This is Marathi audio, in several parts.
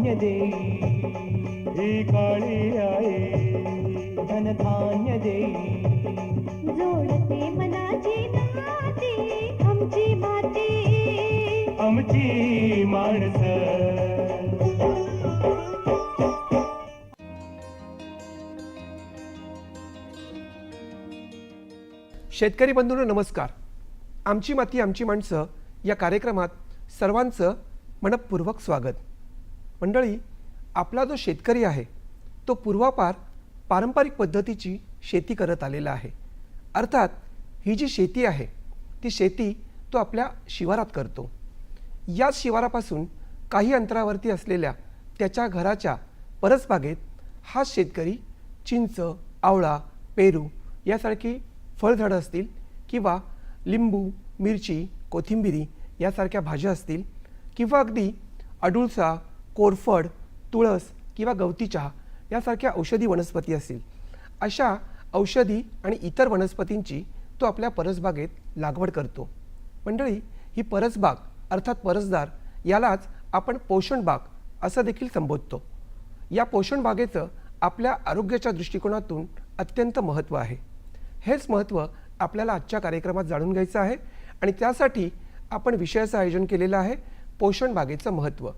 धनधान्य देई ही काळी आई धनधान्य देई जोडते मनाची नाती आमची माती आमची माणसं शेतकरी बंधूंनो नमस्कार. आमची माती आमची माणसं या कार्यक्रमात सर्वांचं मनपूर्वक स्वागत. मंडळी आपला जो शेतकरी आहे तो पूर्वापार पारंपरिक पद्धतीची शेती करत आलेला आहे. अर्थात ही जी शेती आहे ती शेती तो आपल्या शिवारात करतो. याच शिवारापासून काही अंतरावरती असलेल्या त्याच्या घराच्या परसबागेत हा शेतकरी चिंच आवळा पेरू यासारखी फळझाडं असतील किंवा लिंबू मिरची कोथिंबिरी यासारख्या भाज्या असतील किंवा अगदी अडुळसा कोरफड तुळस किंवा गवती चहा यासारख्या औषधी वनस्पती असतील. अशा औषधी आणि इतर वनस्पतींची तो आपल्या परसबागेत लागवड करतो. मंडळी ही परसबाग अर्थात परसदार यालाच आपण पोषण बाग असं देखील संबोधतो. या पोषण बागेचं आपल्या आरोग्याच्या दृष्टिकोनातून अत्यंत महत्त्व आहे. हेच महत्त्व आपल्याला आजच्या कार्यक्रमात जाणून घ्यायचं आहे आणि त्यासाठी आपण विषयाचं आयोजन केलेलं आहे पोषण बागेचं महत्त्व.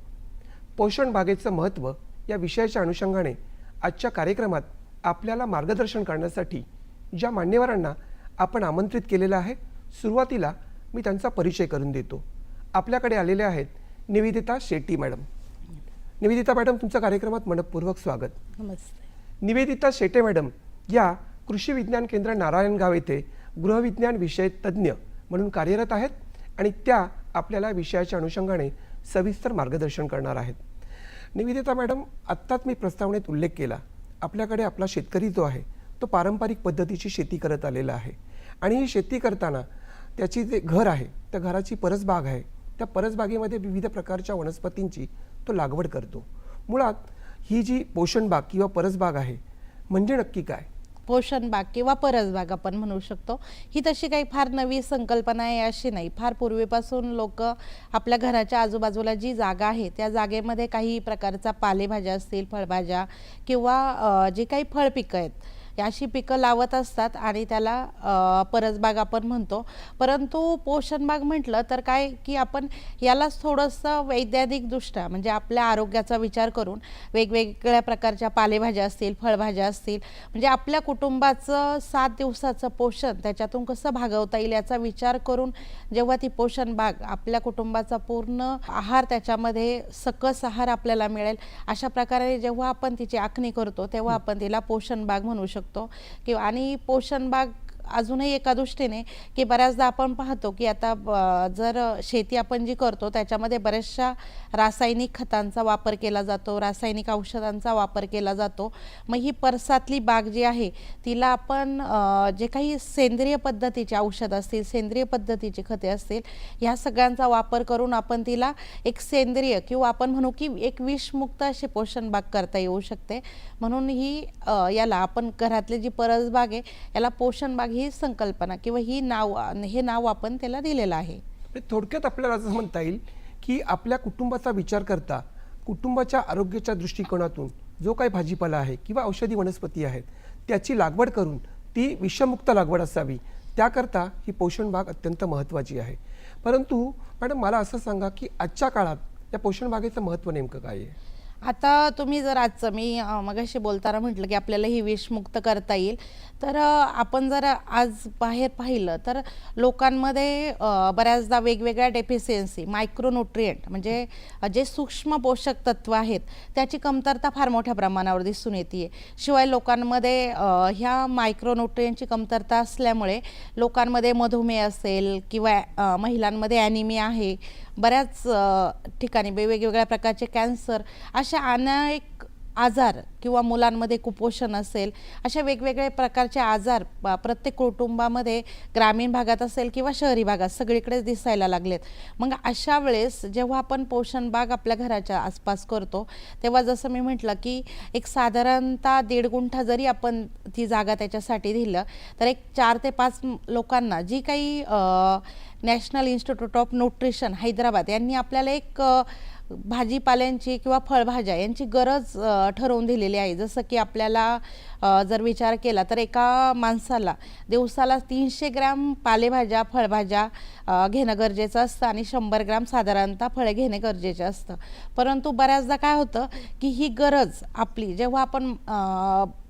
पोषण बागेचं महत्त्व या विषयाच्या अनुषंगाने आजच्या कार्यक्रमात आपल्याला मार्गदर्शन करण्यासाठी ज्या मान्यवरांना आपण आमंत्रित केलेलं आहे सुरुवातीला मी त्यांचा परिचय करून देतो. आपल्याकडे आलेले आहेत निवेदिता शेट्टी मॅडम. निवेदिता मॅडम तुमच्या कार्यक्रमात मनपूर्वक स्वागत. नमस्ते. निवेदिता शेटे मॅडम या कृषी विज्ञान केंद्र नारायणगाव येथे गृहविज्ञान विषय तज्ज्ञ म्हणून कार्यरत आहेत आणि त्या आपल्याला विषयाच्या अनुषंगाने सविस्तर मार्गदर्शन करणार आहेत. निवेदिता मॅडम आत्ताच मी प्रस्तावनेत उल्लेख केला. आपल्याकडे आपला शेतकरी जो आहे तो पारंपरिक पद्धतीची शेती करत आलेला आहे. आणि ही शेती करताना त्याची जे घर आहे त्या घराची परसबाग आहे त्या परसबागेमध्ये विविध प्रकारच्या वनस्पतींची तो लागवड करतो. मुळात ही जी पोषणबाग किंवा परसबाग आहे म्हणजे नक्की काय? पोषण बाग किंवा परसबाग आपण म्हणू शकतो. ही तशी काही फार नवी संकल्पना आहे अशी नाही. फार पूर्वीपासून लोक आपल्या घराच्या आजूबाजूला जी जागा आहे त्या जागेमध्ये काही प्रकारचा पालेभाज्या असतील फळभाज्या किंवा जे जी काही फळपिकं आहेत अशी पिकं लावत असतात आणि त्याला परसबाग आपण म्हणतो. परंतु पोषण बाग म्हटलं तर काय की आपण यालाच थोडंसं वैज्ञानिकदृष्ट्या म्हणजे आपल्या आरोग्याचा विचार करून वेगवेगळ्या प्रकारच्या पालेभाज्या असतील फळभाज्या असतील म्हणजे आपल्या कुटुंबाचं सात दिवसाचं पोषण त्याच्यातून कसं भागवता येईल याचा विचार करून जेव्हा ती पोषण बाग आपल्या कुटुंबाचा पूर्ण आहार त्याच्यामध्ये सकस आहार आपल्याला मिळेल अशा प्रकारे जेव्हा आपण तिची आखणी करतो तेव्हा आपण तिला पोषण बाग म्हणू शकतो. किंवा आणि पोषण बाग अजूनही एका दृष्टीने की बऱ्याचदा आपण पाहतो की आता जर शेती आपण जी करतो त्याच्यामध्ये बऱ्याचशा रासायनिक खतांचा वापर केला जातो रासायनिक औषधांचा वापर केला जातो. मग ही परसातली बाग जी आहे तिला आपण जे काही सेंद्रिय पद्धतीचे औषध असतील सेंद्रिय पद्धतीची खते असतील ह्या सगळ्यांचा वापर करून आपण तिला एक सेंद्रिय किंवा आपण म्हणू की एक विषमुक्त अशी पोषण बाग करता येऊ शकते. म्हणून ही याला आपण घरातली जी परसबाग आहे याला पोषण बाग ही संकल्पना किंवा ही नाव हे नाव आपण त्याला दिलेलं आहे. म्हणजे थोडक्यात आपल्याला असं म्हणता येईल की आपल्या कुटुंबाचा विचार करता कुटुंबाच्या आरोग्याच्या दृष्टिकोनातून जो काही भाजीपाला आहे किंवा औषधी वनस्पती आहेत त्याची लागवड करून ती विषमुक्त लागवड असावी. त्याकरता ही पोषण बाग अत्यंत महत्त्वाची आहे. परंतु मॅडम मला असं सांगा की आजच्या काळात या पोषण बागेचं महत्त्व नेमकं काय आहे? आता तुम्ही जर आजचं मी मगाशी बोलताना म्हटलं की आपल्याला ही विषमुक्त करता येईल. तर आपण जर आज बाहेर पाहिलं तर लोकांमध्ये बऱ्याचदा वेगवेगळ्या डेफिशियन्सी मायक्रोन्युट्रियंट म्हणजे जे सूक्ष्म पोषक तत्व आहेत त्याची कमतरता फार मोठ्या प्रमाणावर दिसून येते शिवाय लोकांमध्ये ह्या मायक्रोन्युट्रियंटची कमतरता असल्यामुळे लोकांमध्ये मधुमेह असेल किंवा महिलांमध्ये ॲनिमिया आहे बऱ्याच ठिकाणी वेगवेगळ्या प्रकारचे कॅन्सर अशा अनेक आजार किंवा मुलांमध्ये कुपोषण असेल अशा वेगवेगळ्या प्रकारचे आजार प्रत्येक कुटुंबामध्ये ग्रामीण भागात असेल किंवा शहरी भागात सगळीकडेच दिसायला लागलेत. मग अशा वेळेस जेव्हा आपण पोषण बाग आपल्या घराच्या आसपास करतो तेव्हा जसं मी म्हटलं की एक साधारणतः दीड गुंठा जरी आपण ती जागा त्याच्यासाठी दिलं तर एक चार ते पाच लोकांना जी काही national institute of nutrition Hyderabad यांनी आपल्याला एक भाजीपाल्यांची किंवा फळभाज्या यांची गरज ठरवून दिलेली आहे. जसं की आपल्याला जर विचार केला तर एका माणसाला दिवसाला तीनशे ग्रॅम पालेभाज्या फळभाज्या घेणं गरजेचं असतं आणि शंभर ग्रॅम साधारणतः फळे घेणे गरजेचे असतं. परंतु बऱ्याचदा काय होतं की ही गरज आपली जेव्हा आपण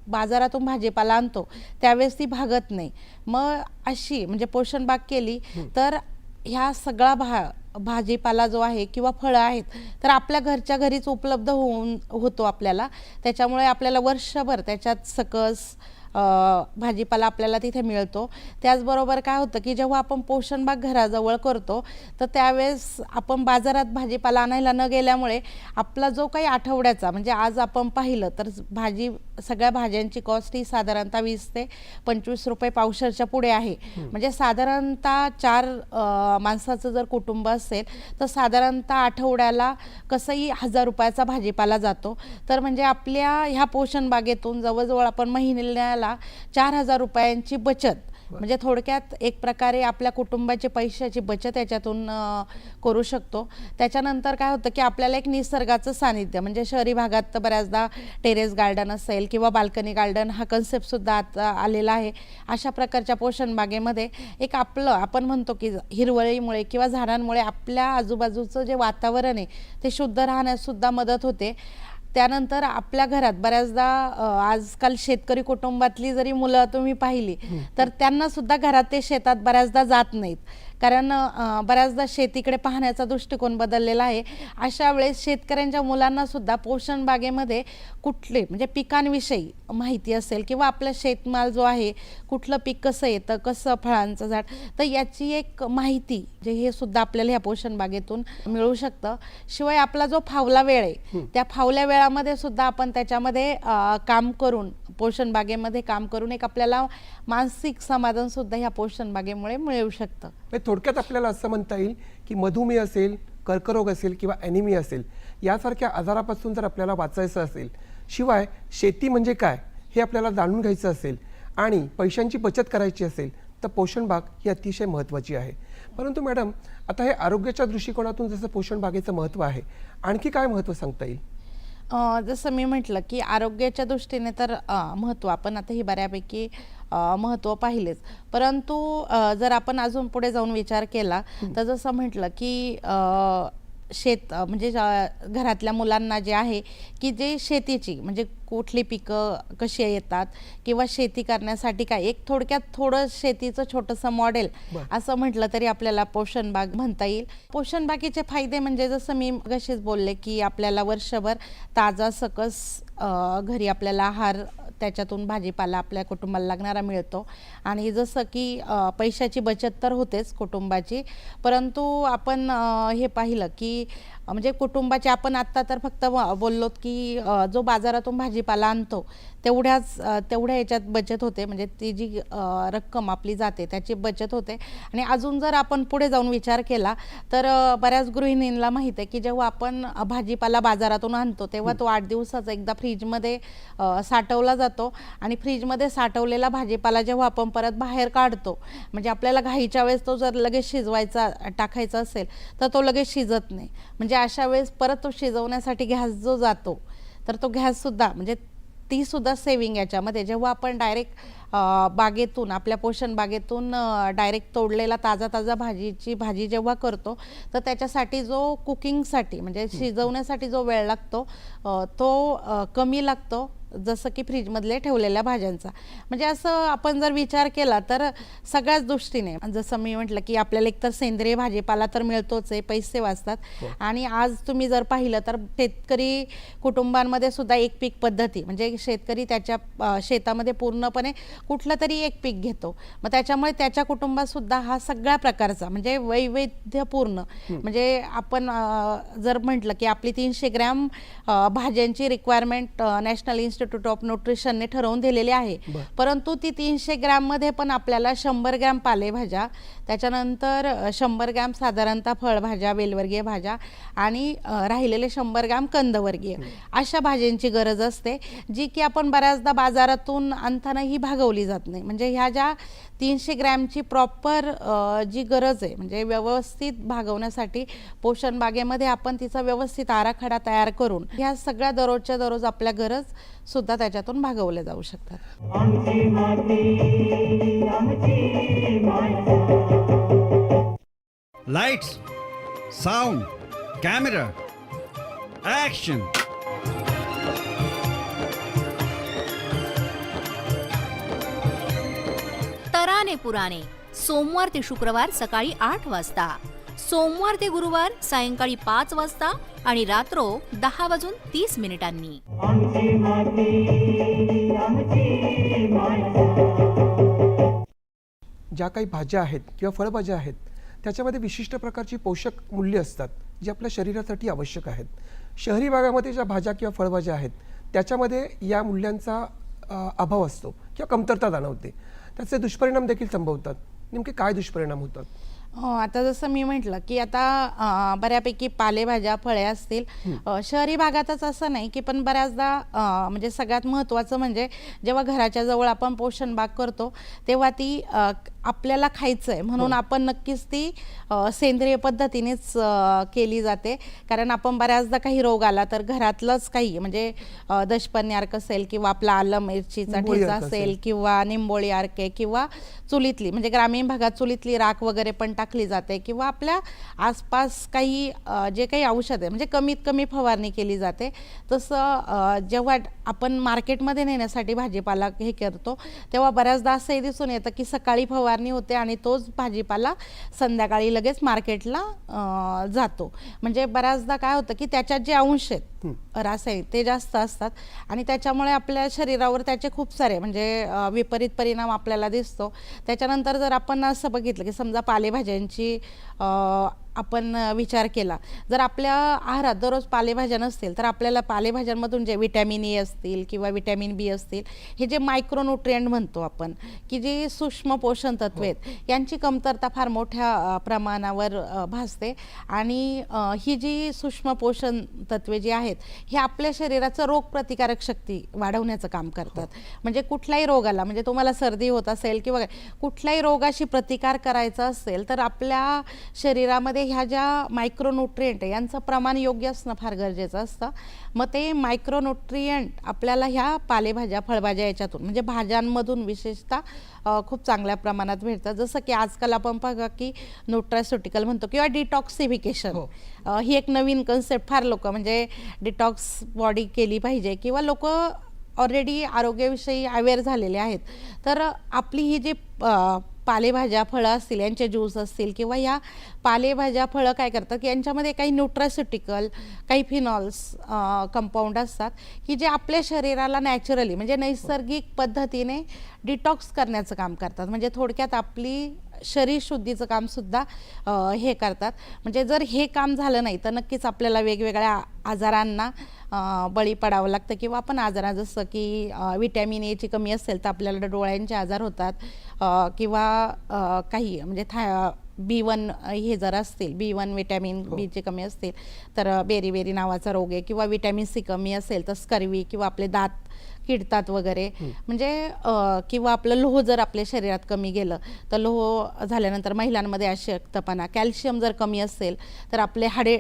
बाजारातून भाजीपाला आणतो त्यावेळेस ती भागत नाही. मग अशी म्हणजे पोषण बाग केली तर ह्या सगळा भा भाजीपाला जो आहे किंवा फळं आहेत तर आपल्या घरच्या घरीच उपलब्ध होऊन होतो आपल्याला. त्याच्यामुळे आपल्याला वर्षभर त्याच्यात सकस भाजीपाला आपल्याला तिथे मिळतो. त्याचबरोबर काय होतं की जेव्हा आपण पोषण बाग घराजवळ करतो तर त्यावेळेस आपण बाजारात भाजीपाला आणायला न गेल्यामुळे आपला जो काही आठवड्याचा म्हणजे आज आपण पाहिलं तर भाजी सगळ्या भाज्यांची कॉस्ट ही साधारणतः वीस ते पंचवीस रुपये पावशरच्या पुढे आहे. म्हणजे साधारणतः चार माणसाचं जर कुटुंब असेल तर साधारणतः आठवड्याला कसंही हजार रुपयाचा भाजीपाला जातो. तर म्हणजे आपल्या ह्या पोषण बागेतून जवळजवळ आपण महिन्याला चार हजार रुपयांची बचत म्हणजे थोडक्यात एक प्रकारे आपल्या कुटुंबाची पैशाची बचत याच्यातून करू शकतो. त्याच्यानंतर काय होतं की आपल्याला एक निसर्गाचं सानिध्य म्हणजे शहरी भागात तर बऱ्याचदा टेरेस गार्डन असेल किंवा बाल्कनी गार्डन हा कन्सेप्टसुद्धा आता आलेला आहे. अशा प्रकारच्या पोषण बागेमध्ये एक आपलं आपण म्हणतो की हिरवळीमुळे किंवा झाडांमुळे आपल्या आजूबाजूचं जे वातावरण आहे ते शुद्ध राहण्यास सुद्धा मदत होते. त्यानंतर आपल्या घरात बऱ्याचदा आजकाल शेतकरी कुटुंबातली जरी मुलं तुम्ही पाहिली तर त्यांना सुद्धा घरात ते शेतात बऱ्याचदा जात नाहीत. कारण बऱ्याचदा शेतीकडे पाहण्याचा दृष्टिकोन बदललेला आहे. अशा वेळेस शेतकऱ्यांच्या मुलांना सुद्धा पोषण बागेमध्ये कुठले म्हणजे पिकांविषयी माहिती असेल किंवा आपला शेतमाल जो आहे कुठलं पीक कसं येतं कसं फळांचं झाड तर याची एक माहिती जे हे सुद्धा आपल्याला ह्या पोषण बागेतून मिळू शकतं. शिवाय आपला जो फावला वेळ आहे त्या फावल्या वेळामध्ये सुद्धा आपण त्याच्यामध्ये काम करून पोषण बागेमध्ये काम करून एक आपल्याला मानसिक समाधान सुद्धा ह्या पोषण बागेमुळे मिळू शकतं. थोडक्यात आपल्याला असं म्हणता येईल की मधुमेह असेल कर्करोग असेल किंवा ॲनिमिया असेल यासारख्या आजारापासून जर आपल्याला वाचायचं असेल शिवाय शेती म्हणजे काय हे आपल्याला जाणून घ्यायचं असेल आणि पैशांची बचत करायची असेल तर पोषण भाग ही अतिशय महत्त्वाची आहे. परंतु मॅडम आता हे आरोग्याच्या दृष्टिकोनातून जसं पोषण बागेचं महत्त्व आहे आणखी काय महत्त्व सांगता येईल? जसं मी म्हटलं की आरोग्याच्या दृष्टीने तर महत्त्व. आपण आता ही बऱ्यापैकी महत्त्व पाहिलेच. परंतु जर आपण अजून पुढे जाऊन विचार केला तर जसं म्हटलं की शेत म्हणजे घरातल्या मुलांना जे आहे की जे शेतीची म्हणजे कुठली पिकं कशी येतात किंवा शेती करण्यासाठी काय एक थोडक्यात थोडं शेतीचं छोटंसं मॉडेल. असं म्हटलं तरी आपल्याला पोषण बाग म्हणता येईल. पोषण बागेचे फायदे म्हणजे जसं मी कशीच बोलले की आपल्याला वर्षभर ताजा सकस घरी आपल्याला आहार त्याच्यातून भाजीपाला आपल्या कुटुंबाला लागणारा मिळतो. आणि जसं की पैशाची बचत तर होतेच कुटुंबाची. परंतु आपण हे पाहिलं की म्हणजे कुटुंबाचे आपण आत्ता तर फक्त बोललोत की जो बाजारातून भाजीपाला आणतो तेवढ्याच तेवढ्या याच्यात बचत होते. म्हणजे ती जी रक्कम आपली जाते त्याची बचत होते. आणि अजून जर आपण पुढे जाऊन विचार केला तर बऱ्याच गृहिणींना माहीत आहे की जेव्हा आपण भाजीपाला बाजारातून आणतो तेव्हा तो आठ दिवसाचा एकदा फ्रीजमध्ये साठवला जातो. आणि फ्रीजमध्ये साठवलेला भाजीपाला जेव्हा आपण परत बाहेर काढतो म्हणजे आपल्याला घाईच्या वेळेस तो जर लगेच शिजवायचा टाकायचा असेल तर तो लगेच शिजत नाही. म्हणजे अशा वेळेस परत तो शिजवण्यासाठी गॅस जो जातो तर तो गॅससुद्धा म्हणजे ती सुद्धा सेविंग याच्यामध्ये. जेव्हा आपण डायरेक्ट बागेतून आपल्या पोषण बागेतून डायरेक्ट तोडलेला ताजा ताजा भाजीची भाजी जेव्हा करतो तर त्याच्यासाठी जो कुकिंगसाठी म्हणजे शिजवण्यासाठी जो वेळ लागतो तो कमी लागतो. जसं की फ्रीजमधले ठेवलेल्या भाज्यांचा. म्हणजे असं आपण जर विचार केला तर सगळ्याच दृष्टीने जसं मी म्हटलं की आपल्याला एकतर सेंद्रिय भाजीपाला तर मिळतोच आहे पैसे वाचतात. आणि आज तुम्ही जर पाहिलं तर शेतकरी कुटुंबांमध्ये सुद्धा एक पीक पद्धती म्हणजे शेतकरी त्याच्या शेतामध्ये पूर्णपणे कुठलं तरी एक पीक घेतो. मग त्याच्यामुळे त्याच्या कुटुंबात सुद्धा हा सगळ्या प्रकारचा म्हणजे वैविध्यपूर्ण म्हणजे आपण जर म्हटलं की आपली तीनशे ग्रॅम भाज्यांची requirement national institute institute of न्यूट्रिशनने ठरवून दिलेली आहे. परंतु ती तीनशे ग्रॅममध्ये पण आपल्याला शंभर ग्रॅम पालेभाज्या त्याच्यानंतर शंभर ग्रॅम साधारणतः फळभाज्या वेलवर्गीय भाज्या आणि राहिलेले शंभर ग्रॅम कंदवर्गीय. अशा भाज्यांची गरज असते जी की आपण बऱ्याचदा बाजारातून आणताना ही भागवली जात नाही. म्हणजे ह्या ज्या तीनशे ग्रॅमची प्रॉपर जी गरज आहे म्हणजे व्यवस्थित भागवण्यासाठी पोषण बागेमध्ये आपण तिचा व्यवस्थित आराखडा तयार करून ह्या सगळ्या दररोजच्या दररोज आपल्या गरज सुद्धा त्याच्यातून भागवल्या जाऊ शकतात. आमची माती आमची माणसं तराने पुराणे. सोमवार ते शुक्रवार सकाळी आठ वाजता. सोमवार ते गुरुवार सायंकाळी पाच वाजता आणि रात्रो दहा वाजून तीस मिनिटांनी. ज्या काही भाज्या आहेत किंवा फळभाज्या आहेत त्याच्यामध्ये विशिष्ट प्रकारची पोषक मूल्य असतात जी आपल्या शरीरासाठी आवश्यक आहेत. शहरी भागामध्ये ज्या भाज्या किंवा फळभाज्या आहेत त्याच्यामध्ये या मूल्यांचा अभाव असतो किंवा कमतरता जाणवते. त्याचे दुष्परिणाम देखील संभवतात. नेमके काय दुष्परिणाम होतात? हो आता जसं मी म्हटलं की आता बऱ्यापैकी पालेभाज्या फळे असतील. शहरी भागातच असं नाही की पण बऱ्याचदा म्हणजे सगळ्यात महत्त्वाचं म्हणजे जेव्हा घराच्या जवळ आपण पोषण बाग करतो तेव्हा ती आपल्याला खायचं आहे म्हणून आपण नक्कीच ती सेंद्रिय पद्धतीनेच केली जाते. कारण आपण बऱ्याचदा काही रोग आला तर घरातलंच काही म्हणजे अं, दशपर्णी अर्क असेल किंवा आपला आलं मिरचीचा ठेचा असेल. किंवा निंबोळी अर्के किंवा चुलीतली म्हणजे ग्रामीण भागात चुलीतली राख वगैरे पण टाकली जाते किंवा आपल्या आसपास काही जे काही औषध आहे म्हणजे कमीत कमी फवारणी केली जाते. तसं जेव्हा आपण मार्केटमध्ये नेण्यासाठी भाजीपाला हे करतो तेव्हा बऱ्याचदा असंही दिसून येतं की सकाळी फवारणी होते आणि तोच भाजीपाला संध्याकाळी लगेच मार्केटला जातो. म्हणजे बऱ्याचदा काय होतं की त्याच्यात जे अंश आहेत रासायनिक ते जास्त असतात आणि त्याच्यामुळे आपल्या शरीरावर त्याचे खूप सारे म्हणजे विपरीत परिणाम आपल्याला दिसतो. त्याच्यानंतर जर आपण असं बघितलं की समजा पालेभाज्यांची आपण विचार केला. जर आपल्या आहारात दररोज पालेभाज्या नसतील तर आपल्याला पालेभाज्यांमधून जे विटॅमिन ए असतील किंवा विटॅमिन बी असतील हे जे मायक्रोन्युट्रियंट म्हणतो आपण की जी सूक्ष्म पोषण तत्वे आहेत यांची कमतरता फार मोठ्या प्रमाणावर भासते. आणि ही जी सूक्ष्म पोषण तत्वे जी आहेत हे आपल्या शरीराचं रोगप्रतिकारक शक्ती वाढवण्याचं काम करतात. म्हणजे कुठलाही रोग आला म्हणजे तुम्हाला सर्दी होत असेल किंवा कुठल्याही रोगाशी प्रतिकार करायचा असेल तर आपल्या शरीरामध्ये ह्या ज्या मायक्रोन्युट्रियंट यांचं प्रमाण योग्य असणं फार गरजेचं असतं. मग ते मायक्रोन्युट्रियंट आपल्याला ह्या पालेभाज्या फळभाज्या याच्यातून म्हणजे भाज्यांमधून विशेषतः खूप चांगल्या प्रमाणात भेटतात जसं की आजकाल आपण बघा की न्यूट्रास्युटिकल म्हणतो किंवा डिटॉक्सिफिकेशन हो. ही एक नवीन कन्सेप्ट फार लोक म्हणजे डिटॉक्स बॉडी केली पाहिजे किंवा लोक ऑलरेडी आरोग्याविषयी अवेअर झालेले आहेत. तर आपली ही जी पालेभाज्या फळं असतील यांचे ज्यूस असतील किंवा या पालेभाज्या फळं काय करतात की यांच्यामध्ये काही न्यूट्रास्युटिकल काही फिनॉल्स कंपाऊंड असतात की जे आपल्या शरीराला नॅचरली म्हणजे नैसर्गिक पद्धतीने डिटॉक्स करण्याचं काम करतात. म्हणजे थोडक्यात आपली शरीर शुद्धीचं काम सुद्धा अ, हे करतात. म्हणजे जर हे काम झालं नाही तर नक्कीच आपल्याला वेगवेगळ्या आजारांना बळी पडावं लागतं किंवा आपण आजारा जसं की विटॅमिन एची कमी असेल तर आपल्याला डोळ्यांचे आजार होतात. किंवा काही म्हणजे था बी वन हे जर असतील बी वन विटॅमिन बीचे कमी असतील तर बेरी बेरी नावाचा रोग आहे किंवा विटॅमिन सी कमी असेल तर स्कर्वी किंवा आपले दात किडतात वगैरे. म्हणजे किंवा आपलं लोह जर आपल्या शरीरात कमी गेलं तर लोह झाल्यानंतर महिलांमध्ये अशक्तपणा कॅल्शियम जर कमी असेल तर आपले हाडे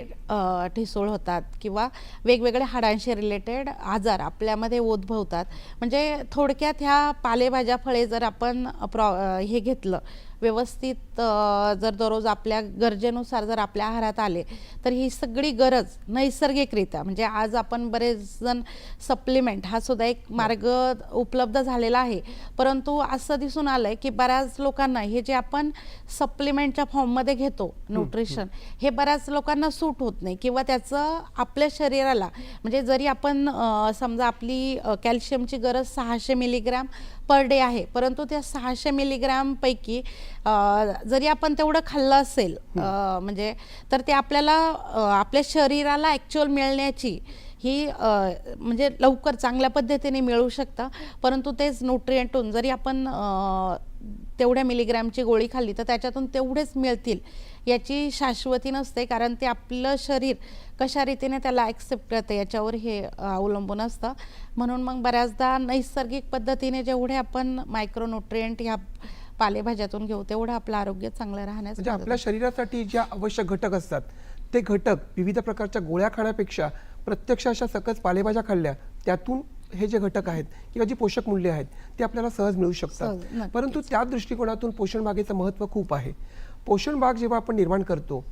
ठिसूळ होतात किंवा वेगवेगळे हाडांशी रिलेटेड आजार आपल्यामध्ये उद्भवतात. म्हणजे थोडक्यात ह्या पालेभाज्या फळे जर आपण प्रॉ हे घेतलं व्यवस्थित जर दररोज आपल्या गरजेनुसार जर आपल्या आहारात आले तर ही सगळी गरज नैसर्गिकरित्या म्हणजे आज आपण बरेच जण सप्लिमेंट हा सुद्धा एक मार्ग उपलब्ध झालेला आहे. परंतु असं दिसून आलंय की बऱ्याच लोकांना हे जे आपण सप्लिमेंटच्या फॉर्ममध्ये घेतो न्यूट्रिशन हे बऱ्याच लोकांना सूट होत नाही किंवा त्याचं आपल्या शरीराला म्हणजे जरी आपण समजा आपली कॅल्शियमची गरज सहाशे मिलीग्रॅम पर डे आहे परंतु त्या सहाशे मिलीग्रॅमपैकी जरी आपण तेवढं खाल्लं असेल म्हणजे तर ते आपल्याला आपल्या शरीराला ॲक्च्युअल मिळण्याची ही म्हणजे लवकर चांगल्या पद्धतीने मिळू शकतं. परंतु तेच न्यूट्रिएंटून जरी आपण तेवढ्या मिलीग्रॅमची गोळी खाल्ली तर त्याच्यातून तेवढेच मिळतील याची शाश्वती नसते. कारण ते आपलं शरीर कशा रीतीने त्याला ॲक्सेप्ट करते याच्यावर हे अवलंबून असतं. म्हणून मग बऱ्याचदा नैसर्गिक पद्धतीने जेवढे आपण मायक्रोन्युट्रिएंट ह्या पालेभाज्यातून घेऊ तेवढं आपलं आरोग्य चांगलं राहण्यास म्हणजे आपल्या शरीरासाठी ज्या आवश्यक घटक असतात ते घटक विविध प्रकारच्या गोळ्या खाण्यापेक्षा प्रत्यक्ष अशा सकस पालेभाज्या खाल्ल्या त्यातून हे जे घटक आहेत किंवा जी पोषक मूल्य आहेत ते आपल्याला सहज मिळू शकतात. परंतु त्या दृष्टिकोनातून पोषण बागेचं महत्त्व खूप आहे. पोषण बाग जेव्हा आपण निर्माण करतो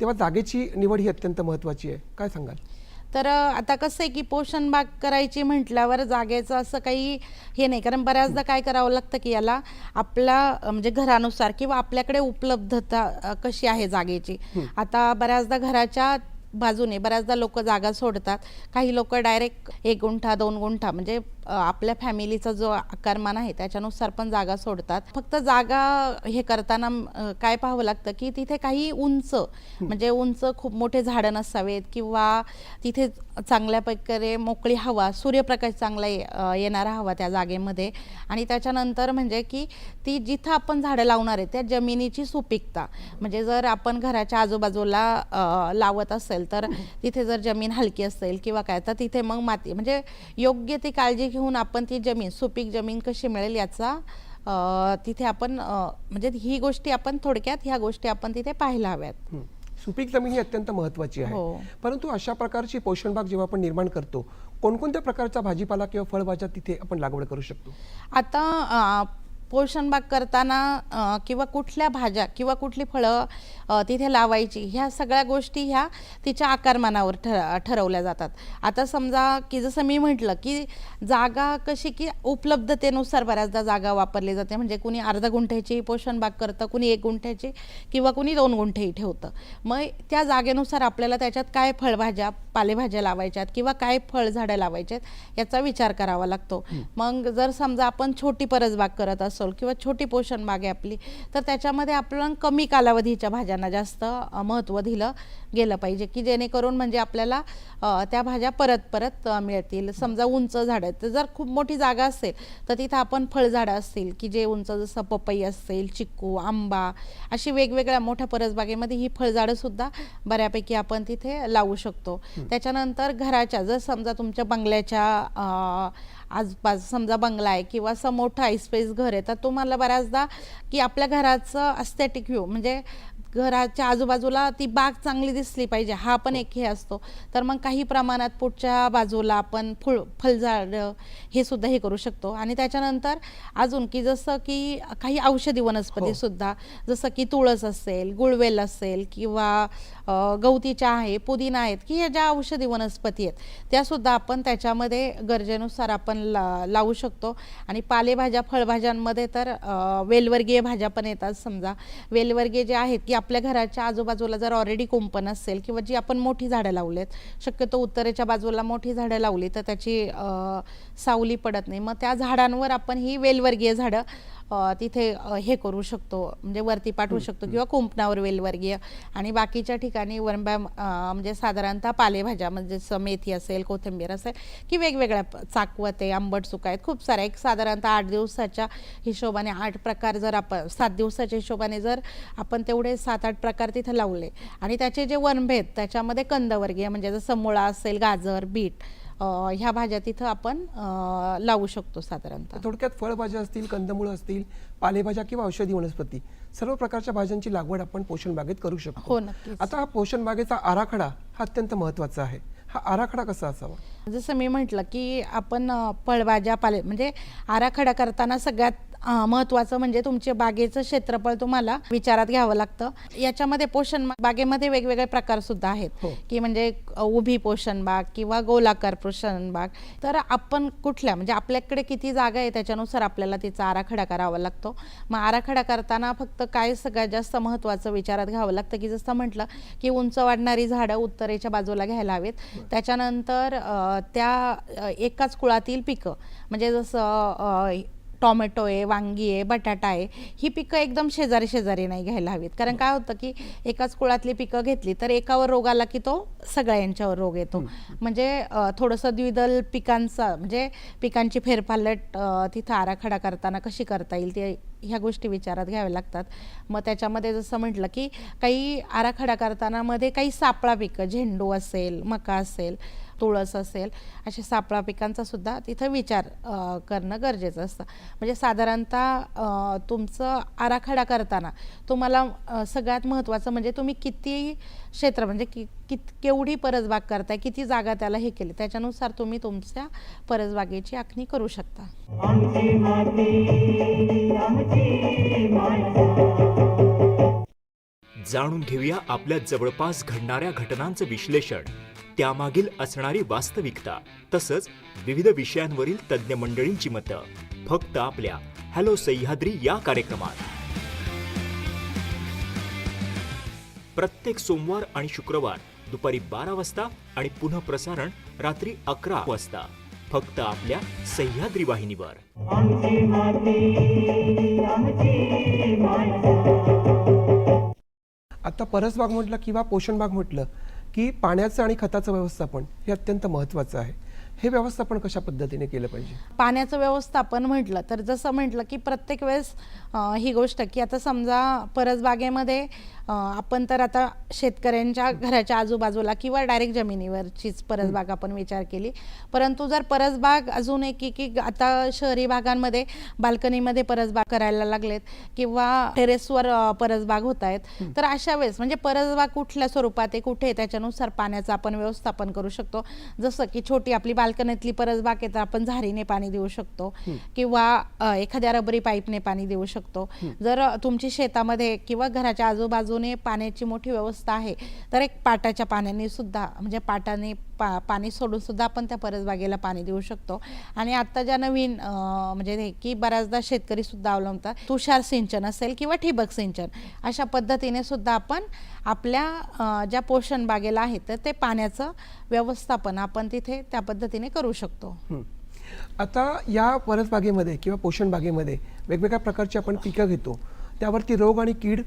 तेव्हा जागेची निवड ही अत्यंत महत्त्वाची आहे. काय सांगाल? तर आता कसं आहे की पोषण बाग करायची म्हटल्यावर जागेचं असं काही हे नाही. कारण बऱ्याचदा काय करावं लागतं की याला आपला म्हणजे घरानुसार किंवा आपल्याकडे उपलब्धता कशी आहे जागेची? आता बऱ्याचदा घराच्या बाजूने बऱ्याचदा लोक जागा सोडतात. काही लोक डायरेक्ट एक गुंठा दोन गुंठा म्हणजे आपल्या फॅमिलीचा जो आकारमान आहे त्याच्यानुसार पण जागा सोडतात. फक्त जागा हे करताना काय पाहावं लागतं की तिथे काही उंच म्हणजे उंच खूप मोठे झाडं नसावेत किंवा तिथे चांगल्या प्रकारे मोकळी हवा सूर्यप्रकाश चांगला ये- येणारा हवा त्या जागेमध्ये. आणि त्याच्यानंतर म्हणजे की ती जिथं आपण झाडं लावणार आहे त्या जमिनीची सुपीकता. म्हणजे जर आपण घराच्या आजूबाजूला लावत असेल तर तिथे जर जमीन हलकी असेल किंवा काय तर तिथे मग माती म्हणजे योग्य ती काळजी घेऊन आपण ती जमीन सुपीक जमीन कशी मिळेल याचा तिथे आपण म्हणजे ही गोष्टी आपण थोडक्यात ह्या गोष्टी आपण तिथे पाहायला हव्यात. सुपीक जमीन ही अत्यंत महत्त्वाची आहे हो. परंतु अशा प्रकारची पोषण बाग जेव्हा आपण निर्माण करतो कोणकोणत्या प्रकारचा भाजीपाला किंवा फळभाज्या तिथे आपण लागवड करू शकतो आता अ, पोषण बाग करताना किंवा कुठल्या भाज्या किंवा कुठली फळं तिथे लावायची ह्या सगळ्या गोष्टी ह्या तिच्या आकारमानावर ठ ठरवल्या जातात. आता समजा की जसं मी म्हटलं की जागा कशी की उपलब्धतेनुसार बऱ्याचदा जागा वापरली जाते. म्हणजे कुणी अर्धा गुंठ्याची पोषण बाग करतं कुणी एक गुंठ्याची किंवा कुणी दोन गुंठेही ठेवतं. मग त्या जागेनुसार आपल्याला त्याच्यात काय फळभाज्या पालेभाज्या लावायच्यात किंवा काय फळझाडं लावायच्यात याचा विचार करावा लागतो. मग जर समजा आपण छोटी परसबाग करत असो किंवा छोटी पोषण बाग आहे आपली तर त्याच्यामध्ये आपण कमी कालावधीच्या भाज्यांना जास्त महत्त्व दिलं गेलं पाहिजे की जेणेकरून म्हणजे आपल्याला त्या भाज्या परत परत मिळतील. समजा उंच झाडं तर जर खूप मोठी जागा असेल तर तिथं आपण फळझाडं असतील की जे उंच जसं पपई असेल चिक्कू आंबा अशी वेगवेगळ्या मोठ्या परसबागेमध्ये ही फळझाडं सुद्धा बऱ्यापैकी आपण तिथे लावू शकतो. त्याच्यानंतर घराच्या जर समजा तुमच्या बंगल्याच्या आजपास समजा बंगला आहे किंवा समोर ठाई आईस्पेस घर आहे तर तुम्हाला बऱ्याचदा की आपल्या घराचं अस्थेटिक व्ह्यू म्हणजे घराच्या आजूबाजूला ती बाग चांगली दिसली पाहिजे. हा पण एक हे असतो. तर मग काही प्रमाणात पुढच्या बाजूला आपण फुल फळझाड हे सुद्धा हे करू शकतो. आणि त्याच्यानंतर अजून की जसं की काही औषधी वनस्पती सुद्धा जसं की तुळस असेल गुळवेल असेल किंवा अ, गवती चहा आहे पुदिना आहेत की ह्या ज्या औषधी वनस्पती आहेत त्या सुद्धा आपण त्याच्यामध्ये गरजेनुसार आपण ला लावू शकतो. आणि पालेभाज्या फळभाज्यांमध्ये तर वेलवर्गीय भाज्या पण येतात समजा. वेलवर्गीय जे आहेत की आपल्या घराच्या आजूबाजूला जर ऑलरेडी कुंपण असेल किंवा जी आपण मोठी झाडं लावलेत शक्यतो उत्तरेच्या बाजूला मोठी झाडं लावली तर त्याची सावली पडत नाही. मग त्या झाडांवर आपण ही वेलवर्गीय झाडं तिथे हे करू शकतो म्हणजे वरती पाठवू शकतो किंवा कुंपणावर वेलवर्गीय. आणि बाकीच्या ठिकाणी वरंबा अ, म्हणजे साधारणतः पालेभाज्या म्हणजे मेथी असेल कोथिंबीर असेल की वेगवेगळ्या चाकवते आंबट चुका आहेत खूप साऱ्या. एक साधारणतः आठ दिवसाच्या हिशोबाने आठ प्रकार जर आपण सात दिवसाच्या हिशोबाने जर आपण तेवढे सात आठ प्रकार तिथे लावले. आणि त्याचे जे वनभे आहेत त्याच्यामध्ये कंदवर्गीय म्हणजे जसं मुळा असेल गाजर बीट ह्या भाज्या तिथं आपण लावू शकतो साधारणतः. थोडक्यात फळभाज्या असतील कंदमुळं असतील पालेभाज्या किंवा औषधी वनस्पती सर्व प्रकारच्या भाज्यांची लागवड आपण पोषण बागेत करू शकतो. हो नक्कीच. आता हा पोषण बागेचा आराखडा हा अत्यंत महत्त्वाचा आहे. हा आराखडा कसा असावा? जसं मी म्हटलं की आपण फळभाज्या पाले म्हणजे आराखडा करताना सगळ्यात महत्त्वाचं म्हणजे तुमचे बागेचं क्षेत्रफळ तुम्हाला विचारात घ्यावं लागतं. याच्यामध्ये पोषण बागेमध्ये वेगवेगळे प्रकार सुद्धा आहेत. हो. की म्हणजे उभी पोषण बाग किंवा गोलाकार पोषण बाग. तर आपण कुठल्या म्हणजे आपल्याकडे किती जागा आहे त्याच्यानुसार आपल्याला तिचा आराखडा करावा लागतो. मग आराखडा करताना फक्त काय सगळ्यात जास्त महत्त्वाचं विचारात घ्यावं लागतं? की जसं म्हटलं की उंच वाढणारी झाडं उत्तरेच्या बाजूला घ्यायला हवेत. त्याच्यानंतर त्या एकाच कुळातील पिकं म्हणजे जसं टॉमॅटो आहे वांगी आहे बटाटा आहे ही पिकं एकदम शेजारी शेजारी नाही घ्यायला हवीत. कारण काय होतं की एकाच कुळातली पिकं घेतली तर एकावर रोग आला की तो सगळ्यांच्यावर रोग येतो. म्हणजे थोडंसं द्विदल पिकांचा म्हणजे पिकांची फेरफालट अ, तिथं आराखडा करताना कशी करता येईल ते ह्या गोष्टी विचारात घ्याव्या लागतात. मग त्याच्यामध्ये जसं म्हटलं की काही आराखडा करताना मध्ये काही सापळा पिकं झेंडू असेल मका असेल तुळस असेल अशा सापळा पिकांचा सुद्धा तिथं विचार करणं गरजेचं असतं. म्हणजे साधारणतः तुमचं आराखडा करताना तुम्हाला सगळ्यात महत्त्वाचं म्हणजे तुम्ही किती क्षेत्र म्हणजे कि कित केवढी परसबाग करताय किती जागा त्याला हे केली त्याच्यानुसार तुम्ही तुमच्या परसबागेची आखणी करू शकता. आमची माती आमची माणसं. जाणून घेऊया आपल्या जवळपास घडणाऱ्या घटनांचं विश्लेषण. त्यामागील असणारी वास्तविकता तसंच विविध विषयांवरील तज्ज्ञ मंडळींची मतं. फक्त आपल्या हॅलो सह्याद्री या कार्यक्रमात. प्रत्येक सोमवार आणि शुक्रवार दुपारी बारा वाजता आणि पुन्हा प्रसारण रात्री अकरा वाजता. फक्त आपल्या सह्याद्री वाहिनीवर. आमची माती आमची माणसं. आता परसबाग म्हटलं किंवा पोषणबाग म्हटलं की पाण्याचं आणि खताचं व्यवस्थापन हे अत्यंत महत्त्वाचं आहे. हे व्यवस्थापन कशा पद्धतीने केलं पाहिजे? पाण्याचं व्यवस्थापन म्हटलं तर जसं म्हटलं की प्रत्येक वेळेस ही गोष्ट की आता समजा परसबागेमध्ये आपण तर आता शेतकऱ्यांच्या घराच्या आजूबाजूला किंवा डायरेक्ट जमिनीवरचीच परसबाग आपण विचार केली. परंतु जर परसबाग अजून एक की आता शहरी भागांमध्ये बाल्कनीमध्ये परसबाग करायला लागलेत किंवा टेरेसवर परसबाग होत आहेत तर अशा वेळेस म्हणजे परसबाग कुठल्या स्वरूपात आहे कुठे आहे, त्याच्यानुसार पाण्याचं आपण व्यवस्थापन करू शकतो. जसं की छोटी आपली बाल्कनीतली परसबाग आहे तर आपण झारीने पाणी देऊ शकतो किंवा एखाद्या रबरी पाईपने पाणी देऊ शकतो. जर तुमची शेतामध्ये किंवा घराच्या आजूबाजूने पाण्याची मोठी व्यवस्था आहे तर एक पाटाच्या पाण्याने सुद्धा म्हणजे पाटाने पा पाणी सोडून सुद्धा आपण त्या परसबागेला पाणी देऊ शकतो. आणि आता ज्या नवीन म्हणजे की बऱ्याचदा शेतकरी सुद्धा अवलंबतात तुषार सिंचन असेल किंवा ठिबक सिंचन अशा पद्धतीने सुद्धा आपण आपल्या ज्या पोषण बागेला आहे तर ते पाण्याचं व्यवस्थापन आपण तिथे त्या पद्धतीने करू शकतो. आता या परसबागेमध्ये किंवा पोषण बागेमध्ये वेगवेगळ्या प्रकारची आपण पिकं घेतो त्यावरती रोग आणि कीड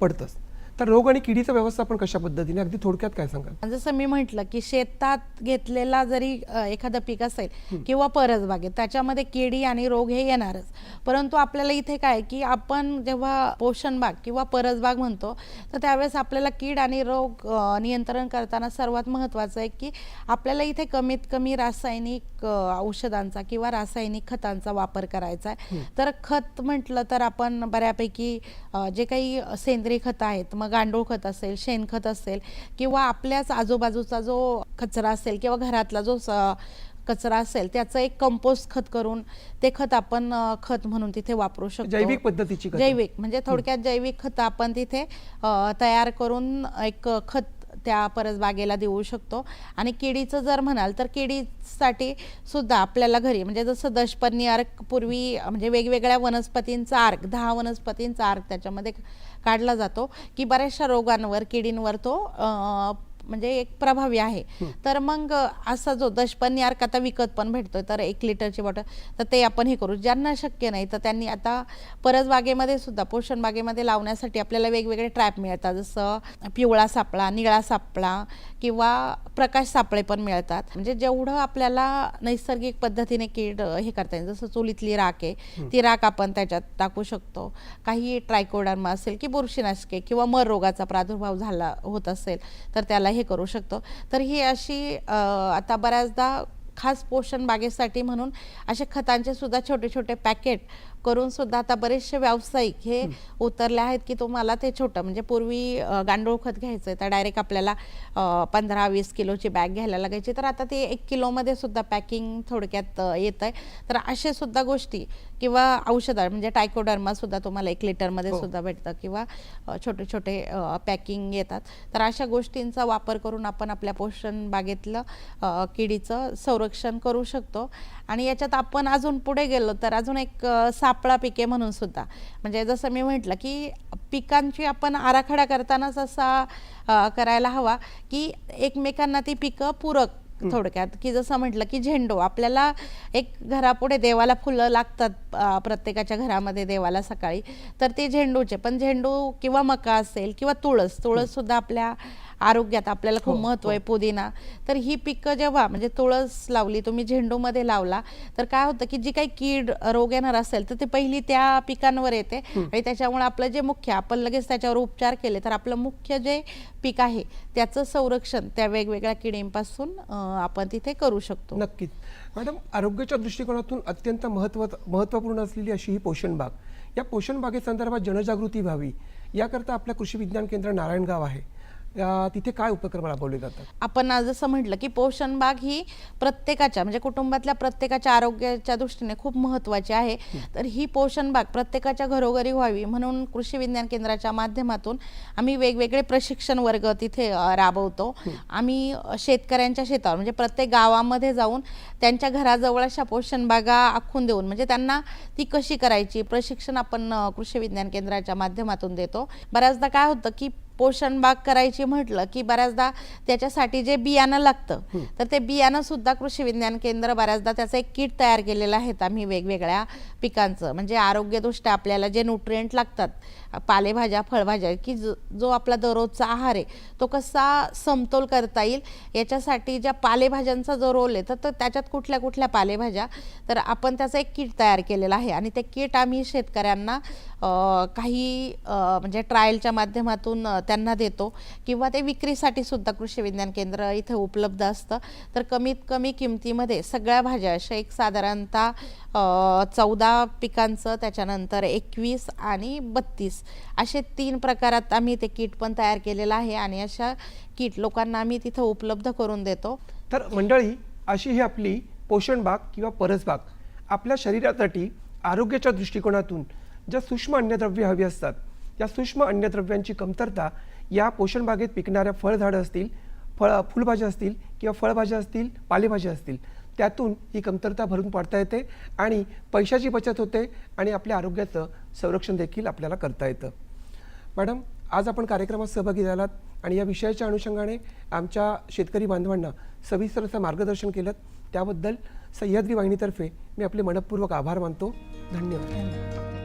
पडतंच. तर रोग आणि किडीचं व्यवस्थापन कशा पद्धतीने? अगदी थोडक्यात काय सांगाल? जसं मी म्हटलं की शेतात घेतलेला जरी एखादं पीक असेल किंवा परसबागेत त्याच्यामध्ये किडी आणि रोग हे येणारच. परंतु आपल्याला इथे काय की आपण जेव्हा पोषण बाग किंवा परसबाग म्हणतो तर त्यावेळेस आपल्याला कीड आणि रोग नियंत्रण करताना सर्वात महत्त्वाचं आहे की आपल्याला इथे कमीत कमी रासायनिक औषधांचा किंवा रासायनिक खतांचा वापर करायचा आहे. तर खत म्हटलं तर आपण बऱ्यापैकी जे काही सेंद्रिय खतं आहेत मग गांडूळ खत असेल शेणखत असेल किंवा आपल्याच आजूबाजूचा जो कचरा असेल किंवा घरातला जो स- कचरा असेल त्याचं एक कंपोस्ट खत करून ते खत आपण खत म्हणून तिथे वापरू शकतो. जैविक पद्धतीची. जैविक म्हणजे थोडक्यात जैविक खतं आपण तिथे तयार करून एक खत त्या परसबागेला देऊ शकतो. आणि किडीचं जर म्हणाल तर किडीसाठी सुद्धा आपल्याला घरी म्हणजे जसं दशपर्णी अर्क पूर्वी म्हणजे वेगवेगळ्या वनस्पतींचा अर्क दहा वनस्पतींचा अर्क त्याच्यामध्ये काढला जातो की बऱ्याचशा रोगांवर किडींवर तो म्हणजे एक प्रभावी आहे. तर मग असा जो दशपन्नी अर्क आता विकत पण भेटतोय तर एक लिटरची बॉटल तर ते आपण हे करू. ज्यांना शक्य नाही तर त्यांनी आता परसबागेमध्ये सुद्धा पोषण बागेमध्ये लावण्यासाठी आपल्याला वेगवेगळे ट्रॅप मिळतात. जसं पिवळा सापळा निळा सापळा किंवा प्रकाश सापळे पण मिळतात. म्हणजे जेवढं आपल्याला नैसर्गिक पद्धतीने कीड हे करता येईल जसं चुलीतली राख आहे ती राख आपण त्याच्यात टाकू शकतो. काही ट्रायकोडर्मा असेल की बुरशीनाशके किंवा मर रोगाचा प्रादुर्भाव झाला होत असेल तर त्याला हे करू शकतो. तर ही अशी आता बऱ्याचदा खास पोषण बागेसाठी म्हणून असे खतांचे सुद्धा छोटे छोटे पॅकेट करून सुद्धा आता बरेचसे व्यावसायिक हे उतरले आहेत की तुम्हाला ते छोटं म्हणजे पूर्वी गांडूळ खत घ्यायचं तर डायरेक्ट आपल्याला पंधरा वीस किलोची बॅग घ्यायला लागायची. तर आता ते एक किलोमध्ये सुद्धा पॅकिंग थोडक्यात येत आहे तर असे सुद्धा गोष्टी किंवा औषधं म्हणजे टायकोडर्मा सुद्धा तुम्हाला एक लिटरमध्ये हो. सुद्धा भेटतं किंवा छोटे छोटे पॅकिंग येतात. तर अशा गोष्टींचा वापर करून आपण आपल्या पोषण बागेतलं किडीचं संरक्षण करू शकतो. आणि याच्यात आपण अजून पुढे गेलो तर अजून एक सापळा पिके म्हणून सुद्धा. म्हणजे जसं मी म्हटलं की पिकांची आपण आराखडा करतानाच असा करायला हवा की एकमेकांना ती पिकं पूरक थोडक्यात. की जसं म्हटलं की झेंडू आपल्याला एक घरापुढे देवाला फुलं लागतात प्रत्येकाच्या घरामध्ये देवाला सकाळी. तर ते झेंडूचे. पण झेंडू किंवा मका असेल किंवा तुळस तुळस सुद्धा आपल्या आरोग्यात आपल्याला खूप हो, महत्त्व आहे पुदिना. तर ही पिकं जेव्हा म्हणजे तुळस लावली तुम्ही झेंडूमध्ये लावला तर काय होतं की जी काही कीड रोग येणार असेल तर ते पहिली त्या पिकांवर येते. आणि त्याच्यामुळे आपलं जे मुख्य आपण लगेच त्याच्यावर उपचार केले तर आपलं मुख्य जे पीक आहे त्याचं संरक्षण त्या वेगवेगळ्या किडींपासून आपण तिथे करू शकतो. नक्कीच. मॅडम आरोग्याच्या दृष्टिकोनातून अत्यंत महत्त्व महत्त्वपूर्ण असलेली अशी ही पोषण बाग. या पोषण बागेसंदर्भात जनजागृती व्हावी. याकरता आपल्या कृषी विज्ञान केंद्र नारायणगाव आहे. तिथे काय उपक्रम राबवले जातात? आपण आज जसं म्हटलं की पोषण बाग ही प्रत्येकाच्या म्हणजे कुटुंबातल्या प्रत्येकाच्या आरोग्याच्या दृष्टीने खूप महत्त्वाची आहे. तर ही पोषण बाग प्रत्येकाच्या घरोघरी व्हावी म्हणून कृषी विज्ञान केंद्राच्या माध्यमातून आम्ही वेगवेगळे प्रशिक्षण वर्ग तिथे राबवतो. आम्ही शेतकऱ्यांच्या शेतावर म्हणजे प्रत्येक गावामध्ये जाऊन त्यांच्या घराजवळ अशा पोषण बागा आखून देऊन म्हणजे त्यांना ती कशी करायची प्रशिक्षण आपण कृषी विज्ञान केंद्राच्या माध्यमातून देतो. बऱ्याचदा काय होतं की पोषण बाग करायची म्हटलं की बऱ्याचदा त्याच्यासाठी जे बियाणं लागतं तर ते बियाणं सुद्धा कृषी विज्ञान केंद्र बऱ्याचदा त्याचं एक किट तयार केलेलं आहेत आम्ही वेगवेगळ्या पिकांचं. म्हणजे आरोग्यदृष्ट्या आपल्याला जे न्यूट्रिएंट लागतात पालेभाज्या फळभाज्या की जो जो आपला दररोजचा आहार आहे तो कसा समतोल करता येईल याच्यासाठी ज्या पालेभाज्यांचा जो रोल आहे तर तर त्याच्यात कुठल्या कुठल्या पालेभाज्या तर आपण त्याचा एक किट तयार केलेला आहे. आणि ते किट आम्ही शेतकऱ्यांना काही म्हणजे ट्रायलच्या माध्यमातून त्यांना देतो. किंवा ते विक्रीसाठी सुद्धा कृषी विज्ञान केंद्र इथे उपलब्ध असतं. तर कमीत कमी किमतीमध्ये सगळ्या भाज्या अशा एक साधारणतः चौदा पिकांचं त्याच्यानंतर एकवीस आणि बत्तीस असे तीन प्रकारात आम्ही ते किट पण तयार केलेलं आहे आणि अशा किट लोकांना आम्ही तिथं उपलब्ध करून देतो. तर मंडळी अशी ही आपली पोषण बाग किंवा परसबाग आपल्या शरीरासाठी आरोग्याच्या दृष्टिकोनातून ज्या सूक्ष्म अन्नद्रव्ये हवी असतात या सूक्ष्म अन्नद्रव्यांची कमतरता या पोषण बागेत पिकणाऱ्या फळझाडं असतील फळ फुलभाज्या असतील किंवा फळभाज्या असतील पालेभाज्या असतील त्यातून ही कमतरता भरून पाडता येते आणि पैशाची बचत होते आणि आपल्या आरोग्याचं संरक्षण देखील आपल्याला करता येतं. मॅडम आज आपण कार्यक्रमात सहभागी झालात आणि या विषयाच्या अनुषंगाने आमच्या शेतकरी बांधवांना सविस्तर असं मार्गदर्शन केलं. त्याबद्दल सह्याद्री वाहिनीतर्फे मी आपले मनपूर्वक आभार मानतो. धन्यवाद.